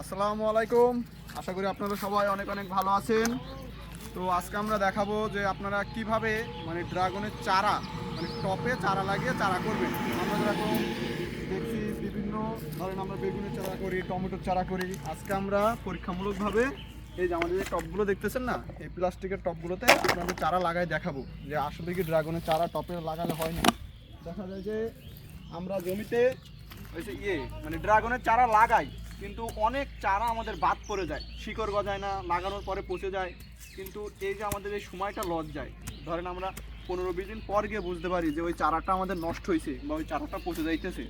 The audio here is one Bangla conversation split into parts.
আসসালামু আলাইকুম। আশা করি আপনারা সবাই অনেক অনেক ভালো আছেন। তো আজকে আমরা দেখাবো যে আপনারা কীভাবে মানে ড্রাগনের চারা মানে টপে চারা লাগিয়ে চারা করবেন। আমরা যেরকম দেখছি বিভিন্ন ধরেন আমরা বেগুনের চারা করি, টমেটোর চারা করি। আজকে আমরা পরীক্ষামূলকভাবে এই যে আমাদের যে টপগুলো দেখতেছেন না, এই প্লাস্টিকের টপগুলোতে আপনাদের চারা লাগাই দেখাবো। যে আসলে কি ড্রাগনের চারা টপে লাগালে হয় না। দেখা যায় যে আমরা জমিতে ওই যে ইয়ে মানে ড্রাগনের চারা লাগাই। কিন্তু অনেক চারা আমাদের বাদ পড়ে যায়। শিকড় গজায় না, লাগানোর পরে পচে যায়। কিন্তু এই যে আমাদের এই সময়টা লস যায় ধরেন আমরা পনেরো বিশ দিন পর গিয়ে বুঝতে পারি যে ওই চারাটা আমাদের নষ্ট হয়েছে বা ওই চারাটা পচে যাইতেছে।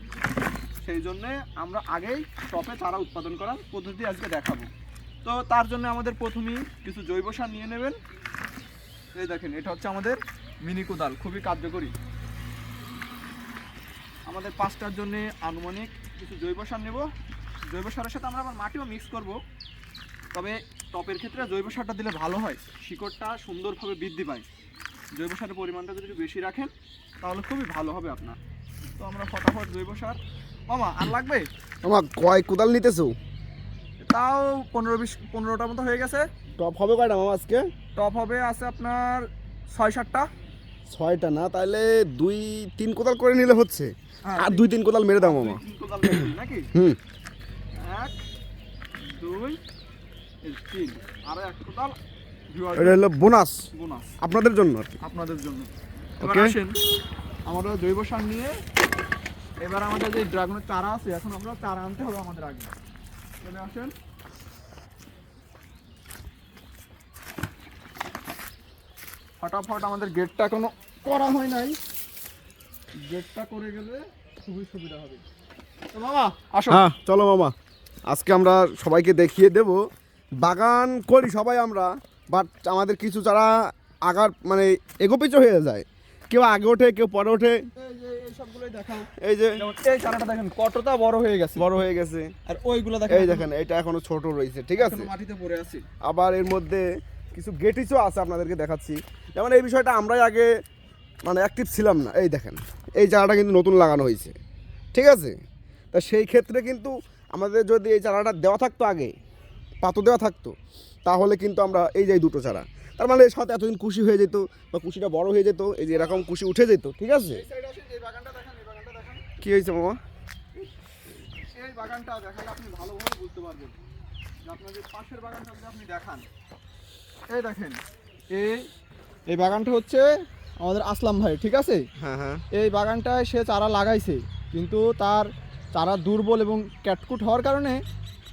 সেই জন্যে আমরা আগেই টপে চারা উৎপাদন করার পদ্ধতি আজকে দেখাবো। তো তার জন্য আমাদের প্রথমেই কিছু জৈব সার নিয়ে নেবেন। এই দেখেন, এটা হচ্ছে আমাদের মিনি কোদাল, খুবই কার্যকরী। আমাদের পাঁচটার জন্য আনুমানিক কিছু জৈব সার নেব। জৈব সারের সাথে আমরা আবার মাটিও মিক্স করব। তবে টপের ক্ষেত্রে জৈব সারটা দিলে ভালো হয়। শিকড়টা সুন্দরভাবে বৃদ্ধি পায়। জৈব সারের পরিমাণটা যদি বেশি রাখেন তাহলে খুবই ভালো হবে আপনার। তো আমরা ফটাফট জৈব সার। মামা আর লাগবে? আমার কয় কোদাল নিতেছো? তাও পনেরো বিশ পনেরোটার মতো হয়ে গেছে। টপ হবে কয়টা মামা আজকে? টপ হবে আছে আপনার ছয় সাতটা। ছয়টা না? তাহলে দুই তিন কোদাল করে নিলে হচ্ছে। হ্যাঁ, আর দুই তিন কোদাল মেরে দাও মামা। কোদাল নাকি? হুম। এক দুই তিন। আর এক viewers এটা হলো বোনাস। বোনাস। আপনাদের জন্য আর কি। আপনাদের জন্য. আসেন আমরা জৈব সার নিয়ে। এবার আমাদের যে ড্রাগনের চারা আছে এখন আমরা চারা আনতে হবে আমাদের আগে। চলে আসেন। ফটাফট আমাদের গেটটা এখনও করা হয় নাই। গেটটা করে গেলে খুবই সুবিধা হবে। তো মামা আসো। হ্যাঁ চলো মামা। আজকে আমরা সবাইকে দেখিয়ে দেব। বাগান করি সবাই আমরা বাট আমাদের কিছু যারা আগার মানে এগোপিচ হয়ে যায়। কেউ আগে ওঠে কেউ পরে ওঠে। এই যে এই চারাটা দেখেন কতটা বড় হয়ে গেছে। বড় হয়ে গেছে। আর ওইগুলো দেখেন এই দেখেন এটা এখনও ছোট রয়েছে ঠিক আছে? মাটিতে পড়ে আছে। আবার এর মধ্যে কিছু গেটিসও আছে আপনাদেরকে দেখাচ্ছি। যেমন এই বিষয়টা আমরাই আগে মানে অ্যাক্টিভ ছিলাম না। এই দেখেন এই চারাটা কিন্তু নতুন লাগানো হয়েছে ঠিক আছে? তা সেই ক্ষেত্রে কিন্তু আমাদের যদি এই চারাটা দেওয়া থাকতো আগে পাতো দেওয়া থাকতো তাহলে কিন্তু আমরা এই যে দুটো চারা তার মানে এর সাথে এতদিন খুশি হয়ে যেত বা খুশিটা বড় হয়ে যেত এই যে এরকম খুশি উঠে যেত ঠিক আছে? কী হয়েছে মামা? এই বাগানটা দেখালে আপনি ভালোভাবে বুঝতে পারবেন। আপনাদের পাশের বাগানটা যদি আপনি দেখান এই দেখেন এই এই বাগানটা হচ্ছে আমাদের আসলাম ভাই ঠিক আছে? হ্যাঁ হ্যাঁ। এই বাগানটায় সে চারা লাগাইছে কিন্তু তার চারা দুর্বল এবং ক্যাটকুট হওয়ার কারণে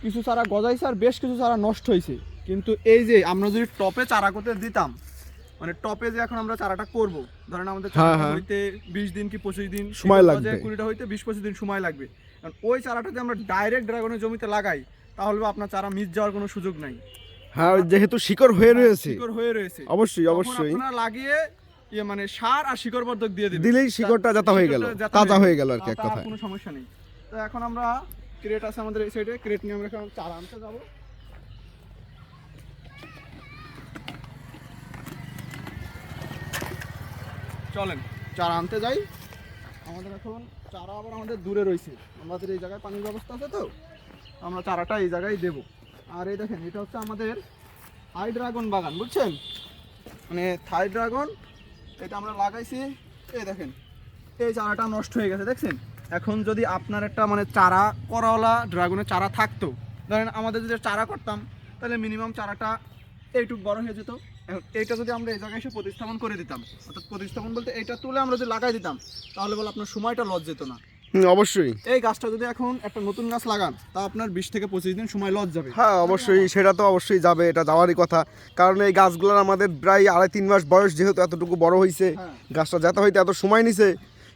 কিছু চারা গজাইছে আর বেশ কিছু চারা নষ্ট হয়েছে। কিন্তু এই যে আমরা যদি টপে চারা করতে দিতাম মানে টপে যে এখন আমরা চারাটা করব ধরেন আমাদের হ্যাঁ, হ্যাঁ। হইতে বিশ দিন কি পঁচিশ দিন সময় লাগবে। কুড়িটা হইতে বিশ পঁচিশ দিন সময় লাগবে। কারণ ওই চারাটা যদি আমরা ডাইরেক্ট ড্রাগনের জমিতে লাগাই তাহলে আপনার চারা মিস যাওয়ার কোনো সুযোগ নাই। হ্যাঁ যেহেতু শিকড় হয়ে রয়েছে। শিকড় হয়ে রয়েছে। অবশ্যই অবশ্যই। আপনারা লাগিয়ে ইয়ে মানে সার আর শিকড় বর্ধক দিয়ে দিলেই শিকড়টা যাতা হয়ে গেল। তাজা হয়ে গেল। আর কি এক কথায়। কোনো সমস্যা নেই। তো এখন আমরা ক্রেট আছে আমাদের এই সাইডে ক্রেট নিয়ে আমরা এখন চারা আনতে যাব। চলেন চারা আনতে যাই। আমাদের এখন চারা আবার আমাদের দূরে রয়েছে। আমাদের এই জায়গায় পানির ব্যবস্থা আছে তো? আমরা চারাটা এই জায়গায় দেবো। আর এই দেখেন, এটা হচ্ছে আমাদের হাই ড্রাগন বাগান, বুঝছেন? মানে থাই ড্রাগন এটা আমরা লাগাইছি। এই দেখেন, এই চারাটা নষ্ট হয়ে গেছে, দেখছেন? এখন যদি আপনার একটা মানে চারা করাওয়ালা ড্রাগনের চারা থাকতো ধরেন আমাদের যদি চারা করতাম তাহলে মিনিমাম চারাটা এইটুক বড় হয়ে যেত। এখন এইটা যদি আমরা এই জায়গায় এসে প্রতিস্থাপন করে দিতাম অর্থাৎ প্রতিস্থাপন বলতে এইটা তুলে আমরা যদি লাগাই দিতাম তাহলে বলে আপনার সময়টা লস যেত না। অবশ্যই। এই গাছটা যদি এখন একটা নতুন গাছ লাগান তা আপনার বিশ থেকে পঁচিশ দিন সময় লস যাবে। হ্যাঁ অবশ্যই সেটা তো অবশ্যই যাবে এটা যাওয়ারই কথা। কারণ এই গাছগুলোর আমাদের প্রায় আড়াই তিন মাস বয়স যেহেতু এতটুকু বড় হয়েছে হ্যাঁ। গাছটা যেতে হইতে এত সময় নিছে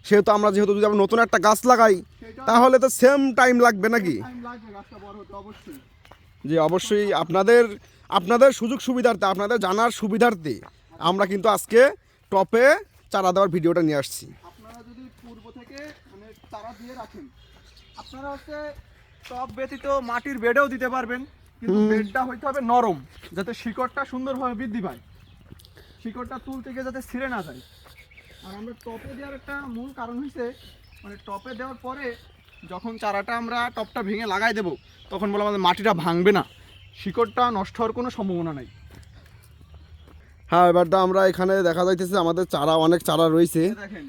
সেহেতু আমরা যেহেতু যদি আমরা নতুন একটা গাছ লাগাই তাহলে তো সেম টাইম লাগবে নাকি? যে অবশ্যই। আপনাদের আপনাদের সুযোগ সুবিধার্থে আপনাদের জানার সুবিধার্থে আমরা কিন্তু আজকে টপে চারা দেওয়ার ভিডিওটা নিয়ে আসছি। আপনারা যদি পূর্ব থেকে মানে চারা দিয়ে রাখেন আপনারা হচ্ছে টপ ব্যতীত মাটির বেডেও দিতে পারবেন কিন্তু বেডটা হইতে হবে নরম যাতে শিকড়টা সুন্দরভাবে বৃদ্ধি পায়। শিকড়টা তুলতে গিয়ে যাতে ছিঁড়ে না যায়। আর আমরা টপে দেওয়ার একটা মূল কারণ হচ্ছে মানে টপে দেওয়ার পরে যখন চারাটা আমরা টপটা ভেঙে লাগাই দেব তখন বলে আমাদের মাটিটা ভাঙবে না। শিকড়টা নষ্ট হওয়ার কোনো সম্ভাবনা নাই। হ্যাঁ এবারটা আমরা এখানে দেখা যাইতেছে আমাদের চারা অনেক চারা রয়েছে।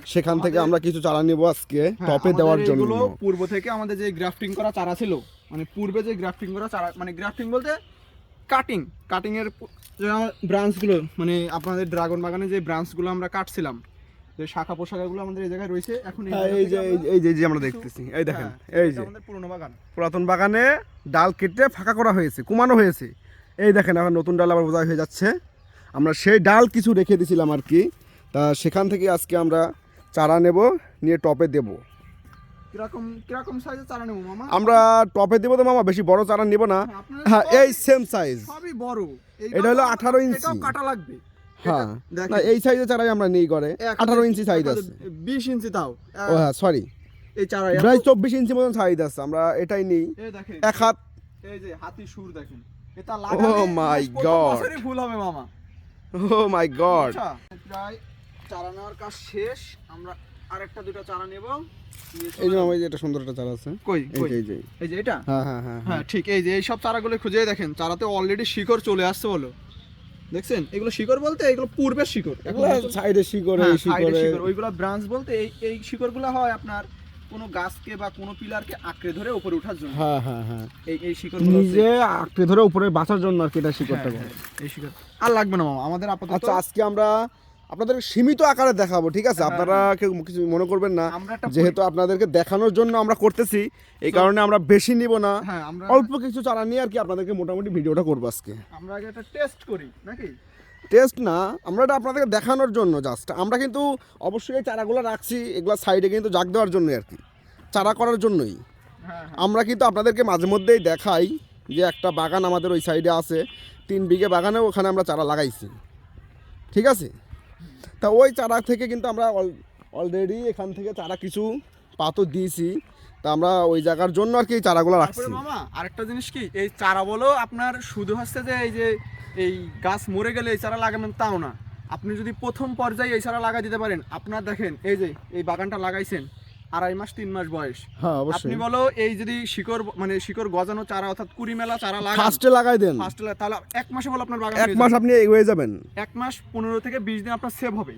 সেখান থেকে আমরা কিছু চারা নিব আজকে হ্যাঁ, টপে দেওয়ার জন্য। পূর্ব থেকে আমাদের যে গ্রাফটিং করা চারা ছিল মানে পূর্বে যে গ্রাফটিং করা চারা মানে গ্রাফটিং বলতে কাটিং কাটিং এর প- যে ব্রাঞ্চগুলো মানে আপনাদের ড্রাগন বাগানে যে ব্রাঞ্চগুলো আমরা কাটছিলাম যে শাখা পোশাকাগুলো আমাদের এই জায়গায় রয়েছে এখন হ্যাঁ এই যে এই- যে এই যে আমরা দেখতেছি এই দেখেন হ্যাঁ, এই যে। আমাদের পুরনো বাগান। পুরাতন বাগানে ডাল কেটে ফাঁকা করা হয়েছে কুমানো হয়েছে। এই দেখেন এখন নতুন ডাল আবার বোঝা হয়ে যাচ্ছে। আমরা সেই ডাল কিছু রেখে দিয়েছিলাম আর কি। তা সেখান থেকে আজকে আমরা চারা নেব নিয়ে টপে দেব। কীরকম কীরকম সাইজের চারা নেব মামা? আমরা টপে দেবো তো মামা বেশি বড় চারা নিব না। হ্যাঁ এই সেম সাইজ সবই বড়। এটা হলো আঠারো ইঞ্চি। কাটা লাগবে। হ্যাঁ। না এই সাইজের চারাই আমরা নিই করে আঠারো ইঞ্চি সাইজ আছে। বিশ ইঞ্চি তাও। ও হ্যাঁ সরি এই চারা প্রায় চব্বিশ ইঞ্চি মতন সাইজ আছে আমরা এটাই নিই। এক হাত এই যে হাতি সুর দেখেন। এটা Oh লাগালে my প্রথম God. ফুল হবে মামা। ও মাই গড প্রায় চারা নেওয়ার কাজ শেষ। আমরা আরেকটা দুটো চারা নেব। এই যে যে এটা সুন্দর একটা চারা আছে। কই এই যে এই যে। এই যে এটা? হ্যাঁ হ্যাঁ হ্যাঁ হ্যাঁ। ঠিক। এই যে এই সব চারাগুলো খুঁজে দেখেন চারাতে অলরেডি শিকড় চলে আসছে বলো। দেখছেন? এগুলো শিকড় বলতে এগুলো পূর্বের শিকড়। এগুলো সাইডে শিকড়ে হ্যাঁ, এই শিকড়ে। ওইগুলো ব্রাঞ্চ বলতে এই এই শিকড়গুলো হয় আপনার কোনো গাছকে বা কোনো পিলারকে আঁকড়ে ধরে উপরে ওঠার জন্য। হ্যাঁ হ্যাঁ হ্যাঁ। এই এই শিকড় নিজে আঁকড়ে ধরে উপরে বাঁচার জন্য আর কি এটা শিকড়টা হ্যাঁ, হ্যাঁ, এই শিকড়। আর লাগবে না মামা আমাদের আপাতত আচ্ছা আজকে আমরা আপনাদের সীমিত আকারে দেখাবো ঠিক আছে? হ্যাঁ, আপনারা কেউ কিছু মনে করবেন না। যেহেতু আপনাদেরকে দেখানোর জন্য আমরা করতেছি এই কারণে আমরা বেশি নিব না। হ্যাঁ অল্প কিছু চারা নিয়ে আর কি আপনাদেরকে মোটামুটি ভিডিওটা করব আজকে। আমরা আগে একটা টেস্ট করি নাকি? টেস্ট না আমরা এটা আপনাদেরকে দেখানোর জন্য জাস্ট আমরা কিন্তু অবশ্যই এই চারাগুলো রাখছি এগুলো সাইডে কিন্তু জাগ দেওয়ার জন্যই আর কি। চারা করার জন্যই। হ্যাঁ আমরা কিন্তু আপনাদেরকে মাঝে মধ্যেই দেখাই যে একটা বাগান আমাদের ওই সাইডে আছে তিন বিঘে বাগানে ওখানে আমরা চারা লাগাইছি। ঠিক আছে? তা ওই চারা থেকে কিন্তু আমরা অলরেডি এখান থেকে চারা কিছু পাতো দিয়েছি। তা আমরা ওই জায়গার জন্য আর কি এই চারাগুলো রাখছি। মামা আরেকটা জিনিস কি? এই চারা বলো আপনার শুধু হচ্ছে যে এই যে এই গাছ মরে গেলে এই চারা লাগাবেন তাও না। আপনি যদি প্রথম পর্যায়ে এই চারা লাগাই দিতে পারেন আপনার দেখেন এই যে এই বাগানটা লাগাইছেন আড়াই মাস তিন মাস বয়স। হ্যাঁ আপনি বলো এই যদি শিকড় মানে শিকড় গজানো চারা অর্থাৎ কুড়ি মেলা চারা লাগান। ফার্স্টে লাগাই দেন। ফার্স্ট তাহলে এক মাসে বলো আপনার বাগান এক হয়ে মাস যাবে। আপনি এগিয়ে যাবেন। এক মাস পনেরো থেকে বিশ দিন আপনার সেভ হবে।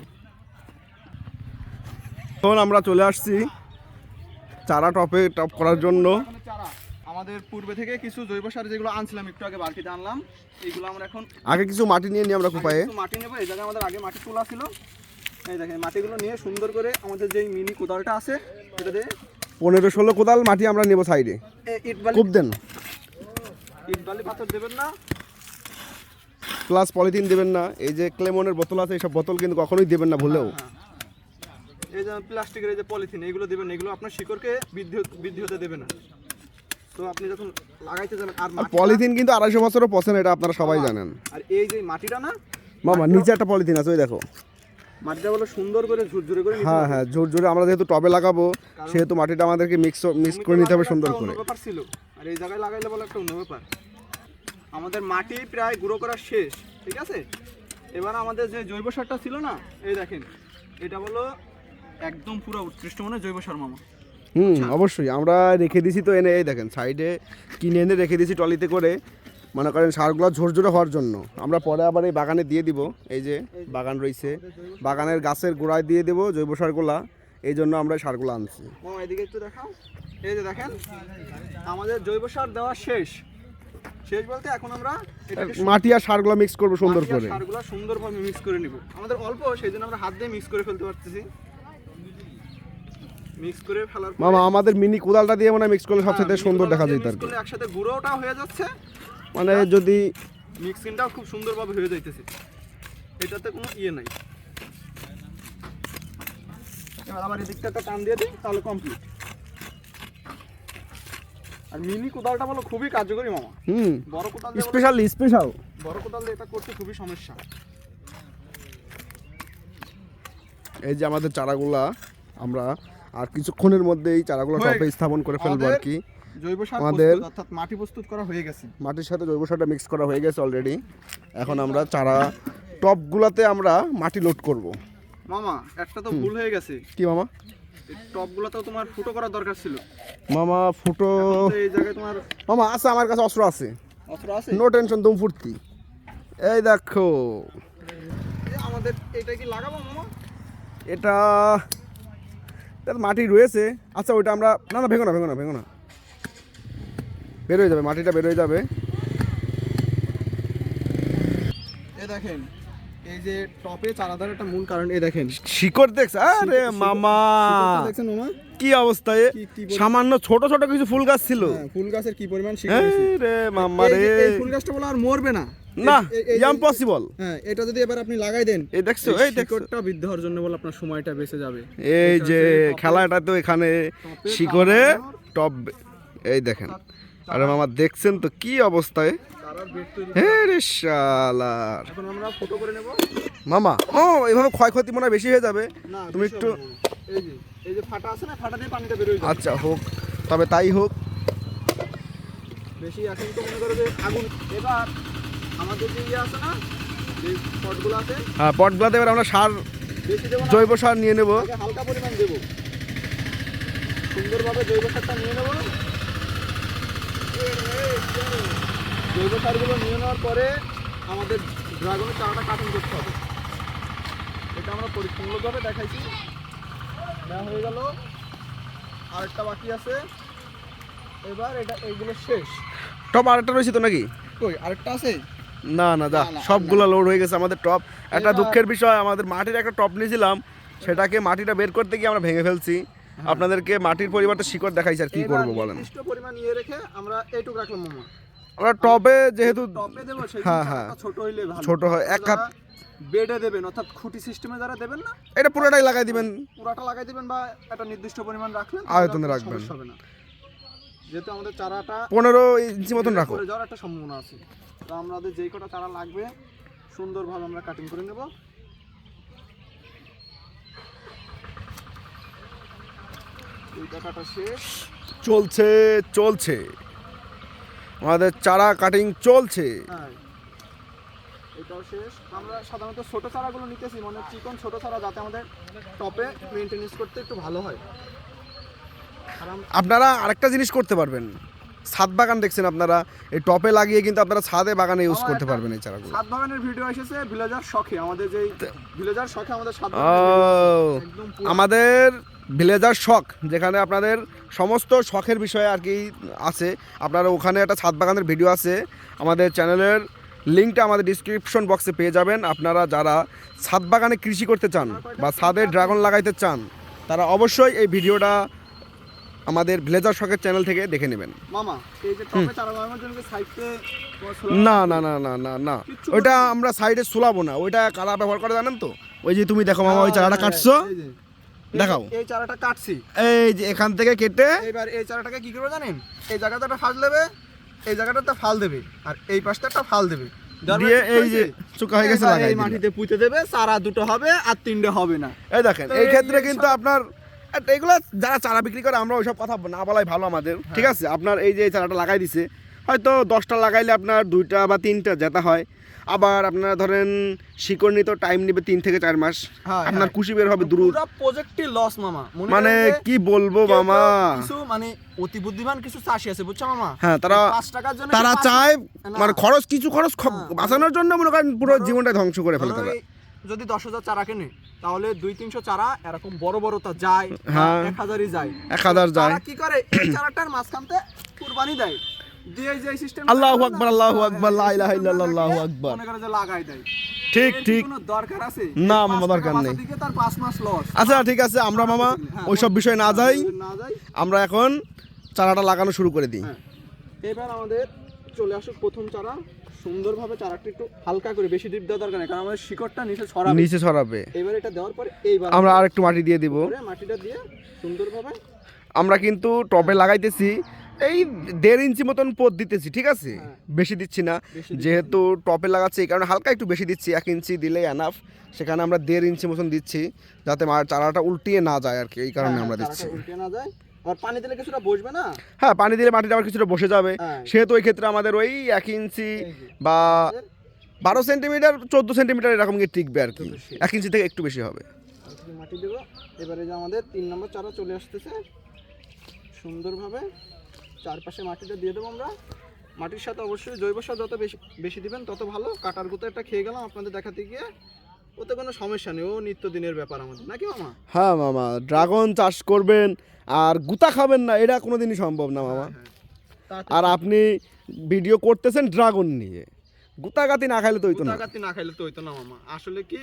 তখন আমরা চলে আসছি চারা টপে টপ করার জন্য। এখানে চারা। আমাদের পূর্বে থেকে কিছু জৈব সার যেগুলো আনছিলাম একটু আগে বালতিতে আনলাম এইগুলো আমরা এখন আগে কিছু মাটি নিয়ে নিই আমরা আগে কোপায়ে কিছু মাটি নেব এই জায়গায় আমাদের আগে মাটি তোলা ছিল। এই দেখেন মাটিগুলো নিয়ে সুন্দর করে আমাদের যেই মিনি কোদালটা আছে সেটা দিয়ে পনেরো ষোলো কোদাল মাটি আমরা নেব সাইডে। ইট বালি কূপ দেন। ইট বালি পাথর দেবেন না। প্লাস পলিথিন দেবেন না এই যে ক্লেমনের বোতল আছে এইসব বোতল কিন্তু কখনোই দেবেন না ভুলেও। হ্যাঁ। এই যে প্লাস্টিকের এই যে পলিথিন এগুলো দেবেন এগুলো আপনার শিকড়কে বৃদ্ধি বৃদ্ধি হতে দেবে না। তো আপনি যখন লাগাইতে যাবেন আর পলিথিন কিন্তু আড়াইশো বছরও পচে না এটা আপনারা সবাই জানেন। আর এই যে মাটিটা না মামা নিচে একটা পলিথিন আছে ওই দেখো। মাটিটা বলো সুন্দর করে ঝুরঝুরে করে হ্যাঁ হ্যাঁ জোরে আমরা যেহেতু টবে লাগাবো সেহেতু মাটিটা আমাদেরকে মিক্স মিক্স করে নিতে হবে সুন্দর করে। ব্যাপার ছিল। আর এই জায়গায় লাগাইলে বলে একটা অন্য ব্যাপার। আমাদের মাটি প্রায় গুঁড়ো করা শেষ ঠিক আছে? এবার আমাদের যে জৈব সারটা ছিল না এই দেখেন এটা হলো একদম পুরো উৎকৃষ্ট মানে জৈব সার মামা। হুম অবশ্যই আমরা রেখে দিছি তো এনে এই দেখেন সাইডে কিনে এনে রেখে দিছি টলিতে করে। মনে করেন সারগুলো ঝরঝরে হওয়ার জন্য। আমরা পরে আবার এই বাগানে দিয়ে দিব। এই যে বাগান রয়েছে। বাগানের গাছের গোড়ায় দিয়ে দেবো জৈব সারগুলা। এই জন্য আমরা এই সারগুলো আনছি। এদিকে একটু দেখাও। এই যে দেখেন আমাদের জৈব সার দেওয়া শেষ। শেষ বলতে এখন আমরা মাটি আর সারগুলো মিক্স করব সুন্দর করে। সারগুলো সুন্দরভাবে মিক্স করে নিব। আমাদের অল্প সেই জন্য আমরা হাত দিয়ে মিক্স করে ফেলতে পারতেছি। মিক্স করে ফেলার মামা আমাদের মিনি কোদালটা দিয়ে মানে মিক্স করলে সবচেয়ে হ্যাঁ, সুন্দর দেখা কি করলে একসাথে গুঁড়োটা হয়ে যাচ্ছে। মানে যদি মিক্সিংটাও খুব সুন্দরভাবে হয়ে যাইতেছে। এটাতে কোনো ইয়ে নাই। এবার আবার এদিকটা একটা টান দিয়ে দিই তাহলে কমপ্লিট আর মিনি কোদালটা বলো খুবই কার্যকরী মামা। হুম। বড় কোদাল স্পেশাল স্পেশাল বড় কোদাল দিয়ে এটা করতে খুবই সমস্যা। এই যে আমাদের চারাগুলা আমরা আর কিছুক্ষণের মধ্যেই চারাগুলো টপে স্থাপন করে ফেলব আর কি। জৈব সার আমাদের- অর্থাৎ মাটি প্রস্তুত করা হয়ে গেছে। মাটির সাথে জৈব সারটা মিক্স করা হয়ে গেছে অলরেডি এখন আমরা চারা টপগুলাতে আমরা মাটি লোড করব। মামা একটা তো ভুল হয়ে গেছে। কি মামা? টপগুলো তো তোমার ফুটো করার দরকার ছিল। মামা ফুটো এই জায়গায় তোমার মামা আছে আমার কাছে অস্ত্র আছে। অস্ত্র আছে? নো টেনশন তুমি ফুর্তি এই দেখো। আমাদের এটা কি লাগাবো মামা? এটা এটা মাটি রয়েছে। আচ্ছা ওইটা আমরা না না ভেঙো না ভেঙো না ভেঙো না। বের হয়ে যাবে মাটিটা বের হয়ে যাবে। এ দেখেন এই যে টপে চারা দেওয়ার একটা মূল কারণ এই দেখেন। শিকড় দেখছ? আরে মামা। দেখছেন মামা কি অবস্থা এ? কি- কি বল- সামান্য ছোট ছোট কিছু ফুল গাছ ছিল। হ্যাঁ, ফুল গাছের কি পরিমাণ শিকড়। রে মামা রে। এই ফুল গাছটা বলে আর মরবে না। না ইম্পসিবল হ্যাঁ এটা যদি এবার আপনি লাগাই দেন এই দেখছ এই শিকড়টা বৃদ্ধি হওয়ার জন্য বলে আপনার সময়টা বেঁচে যাবে। এই যে খেলাটা তো এখানে শিকড়ে টপ এই দেখেন। আরে মামা দেখছেন তো কি অবস্থায়? চারার বেড হে রে শালার মামা ও এইভাবে ক্ষয়ক্ষতি মনে হয় বেশি হয়ে যাবে। না তুমি একটু- এই যে এই যে ফাটা আছে না ফাটা দিয়ে পানিটা বের হয়ে যাবে। আচ্ছা হোক তবে তাই হোক। বেশি এখন তো মনে করো যে আগুন। এবার আমাদের যে ইয়ে আছে না যে পটগুলো আছে হ্যাঁ পটগুলাতে এবার আমরা সার জৈব সার নিয়ে নেব। হালকা পরিমাণ দেবো। সুন্দরভাবে জৈব সারটা নিয়ে নেব। জৈব সারগুলো নিয়ে নেওয়ার পরে আমাদের ড্রাগনের চারাটা কাটিং করতে হবে। এটা আমরা পরিপূর্ণভাবে দেখাইছি। দেওয়া হয়ে গেল। আরেকটা বাকি আছে। এবার এটা এইগুলো শেষ। টপ আরেকটা রয়েছে তো নাকি? কই আরেকটা আছে? না না দা সবগুলো লোড হয়ে গেছে আমাদের টপ। একটা দুঃখের বিষয় আমাদের মাটির একটা টপ নিয়েছিলাম। সেটাকে মাটিটা বের করতে গিয়ে আমরা ভেঙে ফেলছি। আপনাদেরকে মাটির পরিবর্তে শিকড় দেখাইছি আর কি করব বলেন? পরিমাণ ইয়ে রেখে আমরা এইটুকু রাখলাম মামা। আমরা টবে যেহেতু টপে দেবো হ্যাঁ, হ্যাঁ। হ্যাঁ। ছোট হইলে ভালো। ছোট হয়, এক হাত- বেডে দেবেন অর্থাৎ খুঁটি সিস্টেমে যারা দেবেন না এটা পুরোটাই লাগাই দিবেন। পুরাটা লাগাই দিবেন বা একটা নির্দিষ্ট পরিমাণ রাখলেন আয়তনে রাখবেন। হবে না। যেহেতু আমাদের চারাটা পনেরো ইঞ্চি মতন রাখো। যাওয়ার একটা সম্ভাবনা আছে। তো আমাদের যেই কটা চারা লাগবে সুন্দরভাবে আমরা কাটিং করে নেব এই কাটাটা শেষ চলছে চলছে। আমাদের চারা কাটিং চলছে। হ্যাঁ এটাও শেষ। আমরা সাধারণত ছোট চারাগুলো নিতেছি মানে চিকন ছোট চারা যাতে আমাদের টপে মেনটেনেন্স করতে একটু ভালো হয়। আপনারা আরেকটা জিনিস করতে পারবেন। ছাদ বাগান দেখছেন আপনারা এই টপে লাগিয়ে কিন্তু আপনারা ছাদে বাগানে ইউজ করতে পারবেন এই চারাগুলো। সাত বাগানের ভিডিও এসেছে ভিলেজার শখে আমাদের যেই ভিলেজার শখে আমাদের একদম আমাদের ভিলেজার শখ যেখানে আপনাদের সমস্ত শখের বিষয়ে আর কি আছে। আপনারা ওখানে একটা ছাদ বাগানের ভিডিও আছে। আমাদের চ্যানেলের লিঙ্কটা আমাদের ডিসক্রিপশন বক্সে পেয়ে যাবেন। আপনারা যারা ছাদ বাগানে কৃষি করতে চান বা ছাদে ড্রাগন লাগাইতে চান তারা অবশ্যই এই ভিডিওটা আমাদের ভিলেজার শখের চ্যানেল থেকে দেখে নেবেন। না না না না না না। ওইটা আমরা সাইডে সোলাবো না। ওইটা কারা ব্যবহার করে জানেন তো? ওই যে তুমি দেখো মামা ওই চারাটা কাটছো? দেখাও। এই চারাটা কাটছি। এই যে এখান থেকে কেটে এবার এই চারাটাকে কি করবে জানেন? এই জায়গাটা একটা ফাল দেবে এই জায়গাটা একটা ফাল দেবে আর এই পাশটা একটা ফাল দেবে। দিয়ে এই যে চুকা হয়ে গেছে লাগাই মাটিতে পুঁতে দেবে চারা দুটো হবে আর তিনটে হবে না। এই দেখেন এই ক্ষেত্রে কিন্তু আপনার এগুলো যারা চারা বিক্রি করে আমরা ওইসব কথা না বলাই ভালো আমাদের। ঠিক আছে? আপনার এই যে চারাটা লাগাই দিছে হয়তো দশটা লাগাইলে আপনার দুইটা বা তিনটা যেটা হয় আবার আপনারা ধরেন শিকড় নিতে টাইম নেবে তিন থেকে চার মাস। হ্যাঁ, আপনার হ্যাঁ। কুশি বের হবে দ্রুত পুরো প্রজেক্টই লস মামা। মানে কি বলব মামা? কিছু মানে অতি বুদ্ধিমান কিছু চাষি আছে বুঝছ মামা? হ্যাঁ তারা পাঁচ টাকার জন্য তারা চায় মানে খরচ কিছু খরচ হ্যাঁ, বাঁচানোর জন্য মনে করেন পুরো জীবনটা ধ্বংস করে ফেলে তারা যদি দশ হাজার চারা কেনে তাহলে দুই তিনশো চারা এরকম বড় বড় তা যায়। এক হাজারই যায়। এক হাজার যায়। কি করে? এই চারাটার মাঝখানতে কুরবানি দেয়। আল্লাহু আকবার, আল্লাহু আকবার, লা ইলাহা ইল্লাল্লাহ, আল্লাহু আকবার। করে যে লাগাই দেয়। ঠিক ঠিক। দরকার না, মামা, দরকার নেই। বাঁচা দিকে তার পাঁচ মাস লস আচ্ছা ঠিক আছে আমরা মামা ওইসব বিষয় না যাই। আমরা এখন চারাটা লাগানো শুরু করে দিই। হ্যাঁ। এবার আমাদের চলে আসুক প্রথম চারা। সুন্দরভাবে চারাটা একটু হালকা করে বেশি ডিপ দেওয়া দরকার নেই কারণ আমাদের শিকড়টা নিচে ছড়াবে। নিচে ছড়াবে। এবার এটা দেওয়ার পরে এইবার আমরা আর একটু মাটি দিয়ে দিব। মাটিটা দিয়ে সুন্দরভাবে আমরা কিন্তু টবে লাগাইতেছি। এই দেড় ইঞ্চি মতন পথ দিতেছি ঠিক আছে? হ্যাঁ। বেশি দিচ্ছি না যেহেতু টপে লাগাচ্ছি এই কারণে হালকা একটু বেশি দিচ্ছি এক ইঞ্চি দিলেই এনাফ সেখানে আমরা দেড় ইঞ্চি মতন দিচ্ছি যাতে চারাটা উল্টিয়ে না যায় আর কি এই কারণে হ্যাঁ, আমরা দিচ্ছি। না যায়। আর পানি দিলে কিছুটা বসবে না? হ্যাঁ পানি দিলে মাটিটা আবার কিছুটা বসে যাবে। হ্যাঁ। সেহেতু ওই ক্ষেত্রে আমাদের ওই এক ইঞ্চি বা বারো সেন্টিমিটার চোদ্দ সেন্টিমিটার এরকম গিয়ে টিকবে আর কি। এক ইঞ্চি থেকে একটু বেশি হবে। মাটি দেবো। এবারে যে আমাদের তিন নম্বর চারা চলে আসতেছে। সুন্দরভাবে চারপাশে মাটিটা দিয়ে দেবো আমরা। মাটির সাথে অবশ্যই জৈব সার যত বেশি বেশি দিবেন তত ভালো। কাটার গুঁতো একটা খেয়ে গেলাম আপনাদের দেখাতে গিয়ে। ওতে কোনো সমস্যা নেই ও নিত্যদিনের ব্যাপার আমাদের। নাকি মামা? হ্যাঁ মামা ড্রাগন চাষ করবেন আর গুতা খাবেন না এটা কোনোদিনই সম্ভব না মামা। আর আপনি ভিডিও করতেছেন ড্রাগন নিয়ে। গুতাগাতি না খাইলে তো হইতো না। গুতাগাতি না খাইলে তো হইতো না মামা। আসলে কি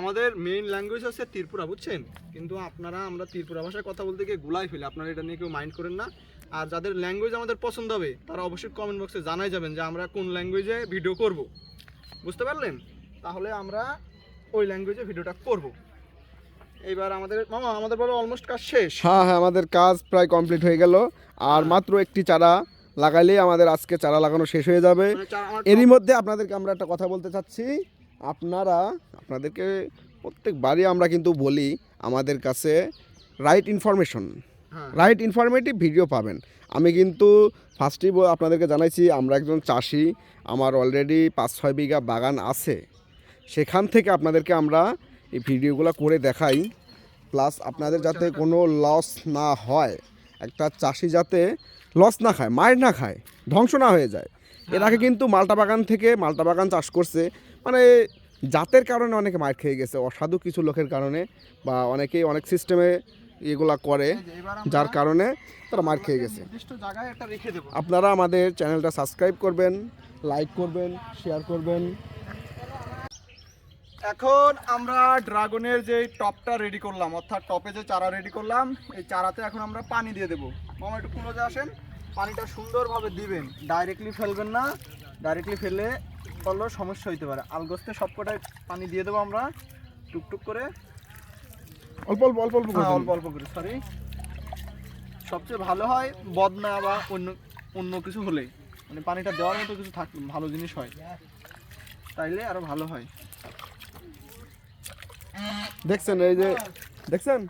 আমাদের মেইন ল্যাঙ্গুয়েজ হচ্ছে ত্রিপুরা বুঝছেন? কিন্তু আপনারা আমরা ত্রিপুরা ভাষায় কথা বলতে গিয়ে গুলাই ফেলি। আপনারা এটা নিয়ে কেউ মাইন্ড করেন না। আর যাদের ল্যাঙ্গুয়েজ আমাদের পছন্দ হবে তারা অবশ্যই কমেন্ট বক্সে জানাই যাবেন যে আমরা কোন ল্যাঙ্গুয়েজে ভিডিও করব। বুঝতে পারলেন? তাহলে আমরা ওই ল্যাঙ্গুয়েজে ভিডিওটা করব। এইবার আমাদের মামা আমাদের বলো অলমোস্ট কাজ শেষ। হ্যাঁ হ্যাঁ আমাদের কাজ প্রায় কমপ্লিট হয়ে গেল। আর মাত্র একটি চারা লাগাইলেই আমাদের আজকে চারা লাগানো শেষ হয়ে যাবে। মানে এরই মধ্যে আপনাদেরকে আমরা একটা কথা বলতে চাচ্ছি। আপনারা আপনাদেরকে প্রত্যেকবারই আমরা কিন্তু বলি আমাদের কাছে রাইট ইনফরমেশন হ্যাঁ রাইট ইনফরমেটিভ ভিডিও পাবেন। আমি কিন্তু ফার্স্টেই আপনাদেরকে জানাইছি আমরা একজন চাষি আমার অলরেডি পাঁচ ছয় বিঘা বাগান আছে। সেখান থেকে আপনাদেরকে আমরা এই ভিডিওগুলো করে দেখাই। প্লাস আপনাদের যাতে কোনো লস না হয় একটা চাষি যাতে লস না খায় মার না খায় ধ্বংস না হয়ে যায়। এর আগে কিন্তু মালটা বাগান থেকে মালটা বাগান চাষ করছে। মানে জাতের কারণে অনেকে মার খেয়ে গেছে অসাধু কিছু লোকের কারণে বা অনেকেই অনেক সিস্টেমে এগুলা করে যার কারণে তারা মার খেয়ে গেছে। আপনারা আমাদের চ্যানেলটা সাবস্ক্রাইব করবেন লাইক করবেন শেয়ার করবেন। এখন আমরা ড্রাগনের যে টপটা রেডি করলাম অর্থাৎ টপে যে চারা রেডি করলাম এই চারাতে এখন আমরা পানি দিয়ে দেবো। মামা একটু ক্লোজে আসেন। পানিটা সুন্দরভাবে দিবেন ডাইরেক্টলি ফেলবেন না। ডাইরেক্টলি ফেললে করলেও সমস্যা হইতে পারে। আলগোস্তে সবকটাই পানি দিয়ে দেবো আমরা টুকটুক করে। অল্প অল্প অল্প অল্প করে হ্যাঁ, অল্প অল্প করে সরি সবচেয়ে ভালো হয় বদনা বা অন্য অন্য কিছু হলে মানে পানিটা দেওয়ার মতো কিছু থাক ভালো জিনিস হয়। তাইলে আরও ভালো হয়। দেখছেন এই যে দেখছেন?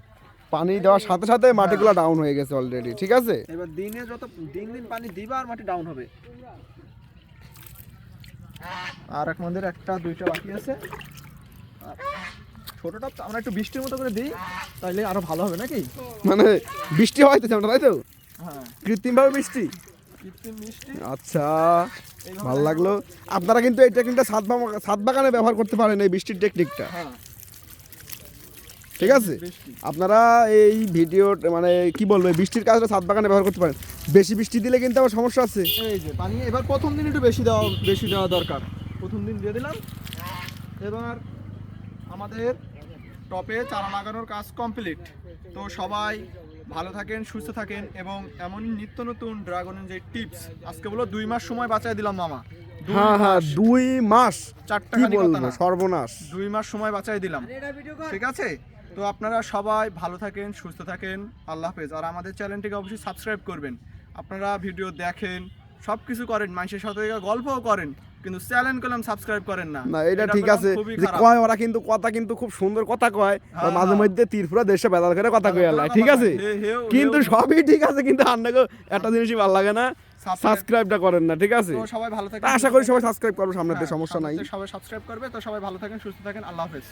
পানি দেওয়ার সাথে সাথে মাটিগুলো ডাউন হয়ে গেছে অলরেডি ঠিক আছে? এবার দিনে যত দিন দিন পানি দিবা আর মাটি ডাউন হবে। আর এক আমাদের একটা দুইটা বাকি আছে। আর ছোটটা আমরা একটু বৃষ্টির মতো করে দিই তাইলে আরও ভালো হবে নাকি? মানে বৃষ্টি হইতেছে আমরা তাই তো? হ্যাঁ। কৃত্রিমভাবে বৃষ্টি কৃত্রিম মিষ্টি। আচ্ছা ভালো লাগল। আপনারা কিন্তু এই টেকনিকটা বাগা- ছাদ বাগানে ব্যবহার করতে পারেন এই বৃষ্টির টেকনিকটা হ্যাঁ। ঠিক আছে? আপনারা এই ভিডিও মানে কি বলব বৃষ্টির কাজটা ছাদ বাগানে ব্যবহার করতে পারেন। বেশি বৃষ্টি দিলে কিন্তু আমার সমস্যা আছে। এই যে পানি এবার প্রথম দিন একটু বেশি দেওয়া বেশি দেওয়া দরকার। প্রথম দিন দিয়ে দিলাম। এবার আমাদের টপে চারা লাগানোর কাজ কমপ্লিট। তো সবাই ভালো থাকেন সুস্থ থাকেন এবং এমনই নিত্য নতুন ড্রাগনের যে টিপস আজকে বলো দুই মাস সময় বাঁচাই দিলাম মামা। দুই হ্যাঁ হ্যাঁ দুই মাস। চারটা কি বলব সর্বনাশ। দুই মাস সময় বাঁচাই দিলাম। ঠিক আছে? তো আপনারা সবাই ভালো থাকেন সুস্থ থাকেন। আল্লাহ হাফেজ। আর আমাদের চ্যানেলটিকে অবশ্যই সাবস্ক্রাইব করবেন। আপনারা ভিডিও দেখেন সব কিছু করেন মানুষের সাথে গল্পও করেন। কিন্তু করলাম সাবস্ক্রাইব করেন না। না এটা ঠিক আছে। যে কয় ওরা কিন্তু কথা কিন্তু খুব সুন্দর কথা কয় হ্যাঁ, মাঝে হ্যাঁ। মধ্যে তীরপুরা দেশে বেদাল করে কথা আল্লাহ ঠিক আছে? কিন্তু সবই ঠিক আছে কিন্তু আন্নাকে একটা জিনিসই ভালো লাগে না সাবস্ক্রাইবটা করেন না ঠিক আছে? সবাই ভালো থাকেন আশা করি সবাই সাবস্ক্রাইব করবে সামনেতে হ্যাঁ, সমস্যা নাই। সবাই সাবস্ক্রাইব করবে তো সবাই ভালো থাকেন সুস্থ থাকেন আল্লাহ হাফেজ।